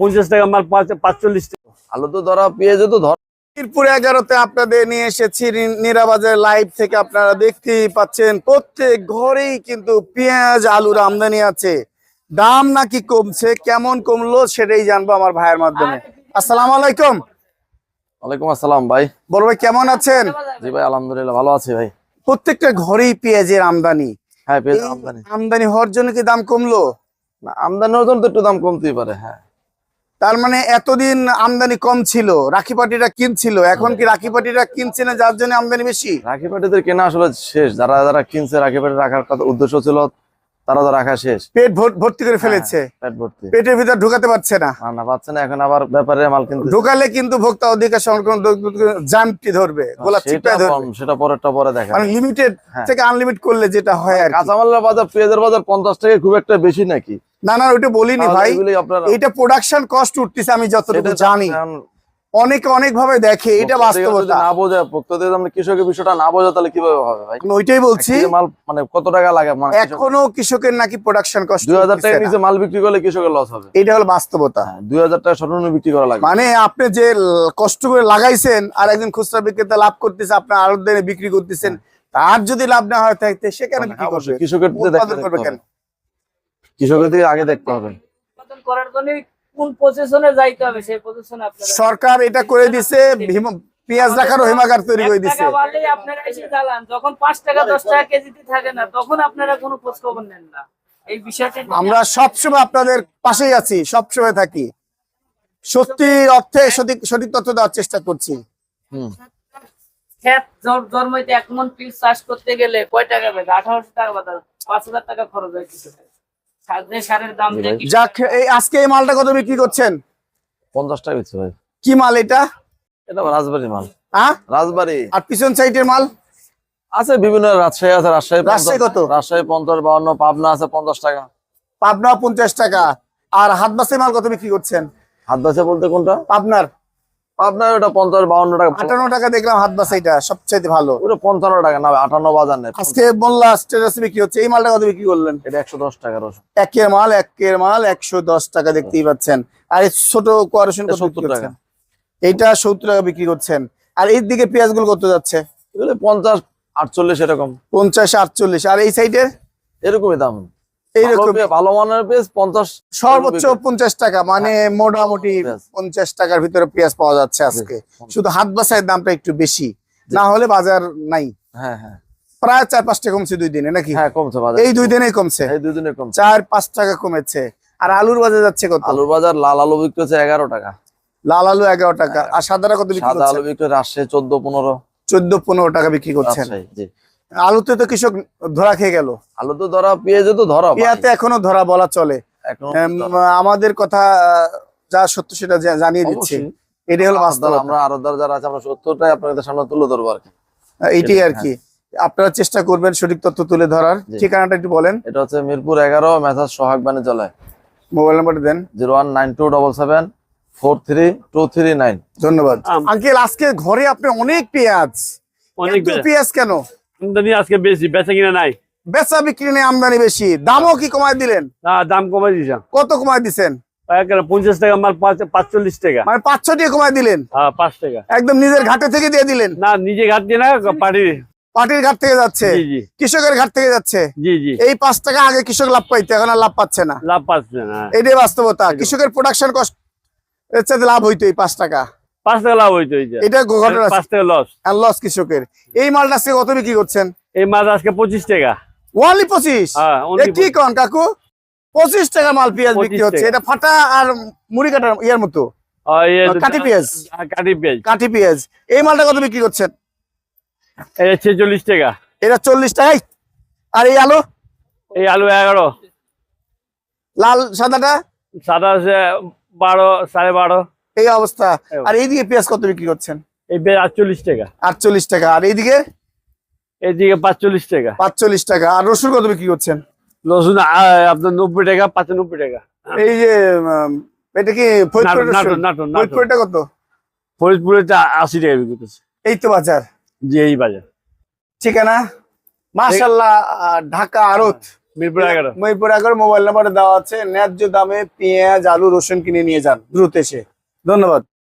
পঞ্চাশ টাকা মাল পাঁচচল্লিশ টাকা। আলু তো ধরা পেঁয়াজও তো ধরা মিরপুর এগারোতে আপনাদের নিয়ে এসেছি নিরাবাজার লাইভ থেকে আপনারা দেখতেই পাচ্ছেন প্রত্যেক ঘরেই কিন্তু পেঁয়াজ আলুর আমদানি আছে। দাম নাকি কমছে কেমন কমলো সেটাই জানব আমার ভাইয়ের মাধ্যমে। আসসালাম আলাইকুম। ওয়ালাইকুম আসসালাম ভাই। বড় ভাই কেমন আছেন? জি ভাই আলহামদুলিল্লাহ ভালো আছি ভাই। প্রত্যেকটা ঘরেই পেঁয়াজের আমদানি। হ্যাঁ পেঁয়াজ আমদানি। আমদানি হওয়ার জন্য কি দাম কমলো? না আমদানির জন্য তো একটু দাম কমতেই পারে হ্যাঁ। তার মানে এতদিন আমদানি কম ছিল রাখি পাটিরা কিনছিল এখন কি রাখি পাটিরা কিনছে না যার জন্য আমদানি বেশি? রাখি পাটিদের কেনা আসলে শেষ যারা যারা কিনছে রাখি পাটি রাখার কথা উদ্দেশ্য ছিল তারা তো রাখা শেষ। পেট ভর্তি করে ফেলেছে। পেট ভর্তি। পেটের ভিতর ঢুকাতে পারছে না। না পাচ্ছে না এখন আবার ব্যাপারে মাল কিনতে ঢোকালে কিন্তু ভোক্তা অধিকার সংরক্ষণ জামটি ধরবে গোলা ধরবে। সেটা পরেরটা পরে দেখা মানে লিমিটেড হ্যাঁ। থেকে আনলিমিট করলে যেটা হয় আর। কাঁচামালের বাজার পেঁয়াজের বাজার পঞ্চাশ টাকা খুব একটা বেশি নাকি? না না ওইটা বলিনি ভাই। এটা প্রোডাকশন কস্ট উঠতেছে আমি যতটুকু জানি। অনেকে অনেক ভাবে দেখে এটা বাস্তবতা। না বোঝা ভোক্তা থেকে আমরা কৃষকের বিষয়টা না বোঝে তাহলে কীভাবে হবে ভাই? আমি ওইটাই বলছি। মাল মানে কত টাকা লাগে মানে এখনও কৃষকের নাকি প্রোডাকশন কস্ট দুই হাজার টাকার নিচে মাল বিক্রি করলে কৃষকের লস হবে। এটা হলো বাস্তবতা। হ্যাঁ দুই হাজার টাকা সর্বনিম্ন বিক্রি করা লাগে মানে আপনি যে কষ্ট করে লাগাইছেন আর একজন খুচরা বিক্রেতা লাভ করতেছে আপনি আরও দিনে বিক্রি করতেছেন তার যদি লাভ না হয় থাকতে সে কেন মানে বিক্রি করবে? কৃষকের দিকে দেখতে হবে। কেন? কৃষকের দিকে আগে দেখতে হবে। উৎপাদন করার জন্য কোন পজিশনে যাইতে হবে সেই পজিশনে আপনারা সরকার এটা করে দিছে পেঁয়াজ রাখারও হিমাগার তৈরি করে দিছে। টাকা বাড়লেই আপনারা এসে জ্বালান। যখন পাঁচ টাকা দশ টাকা কেজিতে থাকে না তখন আপনারা কোনো খোঁজ খবর নেন না। এই বিষয়টা আমরা সবসময় আপনাদের পাশেই আছি সবসময় থাকি। সত্যি অর্থে সঠিক সঠিক তথ্য দেওয়ার চেষ্টা করছি। হুম। ক্ষেত জন্মাইতে এক মন পিস চাষ করতে গেলে কয় টাকা বেগে আঠারোশো টাকা বাজার পাঁচ হাজার টাকা খরচ হয় যাক এই আজকে এই মালটা কত বিক্রি করছেন? পঞ্চাশ টাকা দিচ্ছে ভাই কি মাল এটা? এটা রাজবাড়ি মাল। হ্যাঁ? রাজবাড়ি। আর পিছন সাইডের মাল? আছে বিভিন্ন রাজশাহী আছে রাজশাহী রাজশাহী কত? রাজশাহী পঞ্চাশ বাউন্ন পাবনা আছে পঞ্চাশ টাকা। পাবনা পঞ্চাশ টাকা। আর হাত বাসের মাল কত বিক্রি করছেন? হাত বাসা বলতে কোনটা? পাবনার। আপনার ওটা পঞ্চাশ বাউন্ন টাকা। আটান্ন টাকা দেখলাম হাত বাসা এটা সবচাইতে ভালো। ওটা পঞ্চান্ন টাকা না আটান্ন বাজার নেই। আজকে বললা স্টেটাসে বিক্রি হচ্ছে। এই মালটা কত বিক্রি করলেন? এটা একশো দশ টাকা রসুন। একের মাল একের মাল একশো দশ টাকা দেখতেই পাচ্ছেন। আর এই ছোট কোয়ারেশন এটা কত 70 বিক্রি টাকা। এইটা সত্তর টাকা বিক্রি করছেন। আর এই দিকে পেঁয়াজগুলো কত যাচ্ছে? পঞ্চাশ আটচল্লিশ এরকম। পঞ্চাশ আটচল্লিশ। আর এই সাইডে এরকমই দাম। এইরকম। ভালো মানের পেঁয়াজ পঞ্চাশ সর্বোচ্চ পঞ্চাশ টাকা মানে মোটামুটি পঞ্চাশ টাকার ভিতরে পেঁয়াজ পাওয়া যাচ্ছে আজকে। শুধু হাত বাসায় দামটা একটু বেশি না হলে বাজার নাই। হ্যাঁ হ্যাঁ। প্রায় চার পাঁচ টাকা কমছে দুই দিনে নাকি? হ্যাঁ কমছে বাজার। এই দুই কমছে। দুই দিনে কমছে। চার পাঁচ টাকা কমেছে। আর আলুর বাজার যাচ্ছে কত? আলুর বাজার লাল আলু বিক্রি হচ্ছে এগারো টাকা। লাল আলু এগারো টাকা। আর সাদাটা কত বিক্রি সাদা আলু বিক্রি রাজশাহী চোদ্দ পনেরো। চোদ্দ পনেরো টাকা বিক্রি করছেন। জি। আলুতে তো কৃষক ধরা খেয়ে গেল। আলু তো ধরা পেঁয়াজে তো ধরা। পেঁয়াতে এখনও ধরা বলা চলে। আমাদের কথা যা সত্য সেটা জানিয়ে দিচ্ছে। অবশ্যই। এটাই হলো আরও বাস্তব আমরা আরও যারা আছে আমরা সত্তরটাই আপনাদের সামনে তুলে ধরবো আর কি। এইটাই আর কি। আপনারা চেষ্টা করবেন সঠিক তথ্য তুলে ধরার। ঠিকানাটা একটু বলেন। এটা হচ্ছে মিরপুর এগারো মেসাজ সোহাগ বাণিজ্যালয়। মোবাইল নাম্বারটা দেন। Zero one nine two double seven four three two three nine. ধন্যবাদ। আঙ্কেল আজকে ঘরে আপনি অনেক পেঁয়াজ। অনেক পেঁয়াজ কেন? আমদানি আজকে বেশি বেচা কিনা নাই। বেচা বিক্রি নেই আমদানি বেশি। দামও কি কমায় দিলেন? না দাম কমাই দিয়েছে কত কমায় দিছেন? পঞ্চাশ টাকা মাল পাঁচচল্লিশ টাকা। মানে পাঁচ ছটি কমায় দিলেন? হ্যাঁ পাঁচ টাকা। একদম নিজের ঘাটে থেকে দিয়ে দিলেন? না নিজে ঘাট দিয়ে না পাটি পাটির ঘাট থেকে যাচ্ছে? কৃষকের ঘাট থেকে যাচ্ছে? জি জি। এই পাঁচ টাকা আগে কৃষক লাভ পাইতো এখন আর লাভ পাচ্ছে না। লাভ পাচ্ছে না এটাই বাস্তবতা। কৃষকের প্রোডাকশন চাইতে লাভ হইতো এই পাঁচ টাকা। পাঁচ টাকা লাভ হইতো এটা ঘটনা পাঁচ টাকা লস আর লস কৃষকের। এই মালটা আজকে কত বিক্রি করছেন? এই মাছ আজকে পঁচিশ টাকা। ওয়ানলি পঁচিশ? হ্যাঁ কি কন কাকু? পঁচিশ টাকা মাল পেঁয়াজ বিক্রি হচ্ছে। এটা ফাটা আর মুড়ি কাটার ইয়ার মতো। আহ, কাঠি পেঁয়াজ। হ্যাঁ, কাঠি পেঁয়াজ। কাঠি পেঁয়াজ। এই মালটা কত বিক্রি করছেন? এই ছেচল্লিশ টাকা। এটা চল্লিশ টাকাই আর এই আলু? এই আলু এগারো। লাল সাদাটা? সাদা আছে বারো সাড়ে বারো। এই অবস্থা। আর এইদিকে পেঁয়াজ কত বিক্রি করছেন? এই পেঁয়াজ আটচল্লিশ টাকা। আটচল্লিশ টাকা। আর এইদিকে? এইদিকে পাঁচচল্লিশ টাকা। পাঁচচল্লিশ টাকা। আর রসুন কত বিক্রি করছেন? রসুন আপনার নব্বই টাকা পঁচানব্বই টাকা। এই যে এটা কি ফরিদপুরটা কত? ফরিদপুরে আশি টাকা বিক্রি করতেছে। এই তো বাজার। জি এই বাজার। ঠিকানা? মাশাল্লাহ ঢাকা আড়ত। মিরপুর এগারো মোবাইল নাম্বার দেওয়া আছে। ন্যায্য দামে পেঁয়াজ আলু রসুন কিনে নিয়ে যান। দ্রুত এসে। ধন্যবাদ।